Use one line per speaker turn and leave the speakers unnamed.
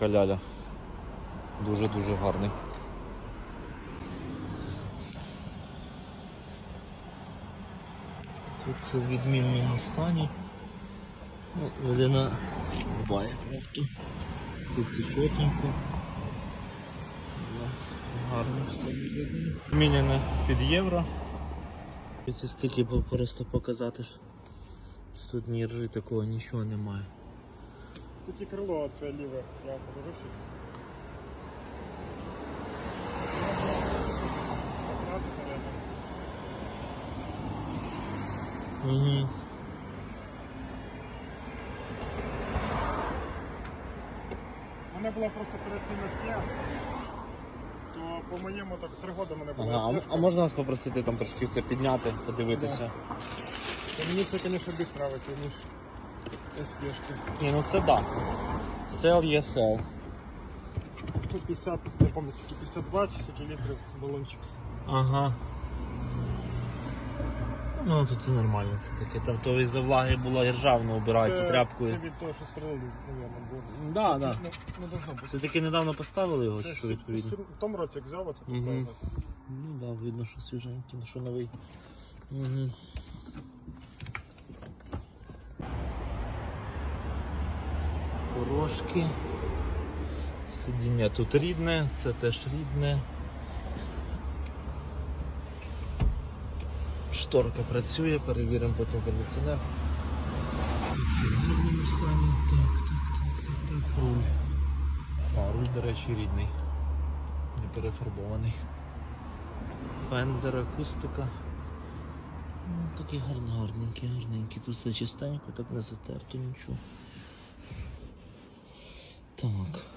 така ляля. Дуже-дуже гарний. Тут все в відмінному стані. Ну, Людина дбає просто. Тут все чотенько. Гарно все виглядає. Міняне під євро. Ці стики просто показати, що тут ні ржи такого нічого немає.
Тільки крило це ліве, я покажу щось. 15, наверное.
Угу.
Мене була просто перед цим СЄ, то по моєму так три роки мене була
Ага, а, м- а можна вас попросити там трошки це підняти, подивитися?
То Мені це, звісно, більш подобається, ніж СЄшки.
Ні, ну це да. Сел є сел.
50, не пам'ятаю, скільки 52 чи скільки літрів балончик.
Ага. Ну тут це нормально, це таке. Там то із-за влаги було і ржавно обирається тряпкою.
Це від того, що сверлили, мабуть, було.
Да, да.
Ну, не должно бути.
Це таки недавно поставили його,
Це
що відповідно?
В тому році як взяв, оце
Мгм.
поставилось.
Ну да, видно, що свіженький, ну що новий. Угу. Порошки. Сидіння тут рідне, це теж рідне. Шторка працює, перевіримо потім кондиціонер. Тут все в гарному стані. Так, так, так, так, так, руль. А, руль, до речі, рідний. Не перефарбований. Фендер, акустика. Ну, Такі гарненькі, гарненькі. Тут все чистенько, так не затерто нічого. Так.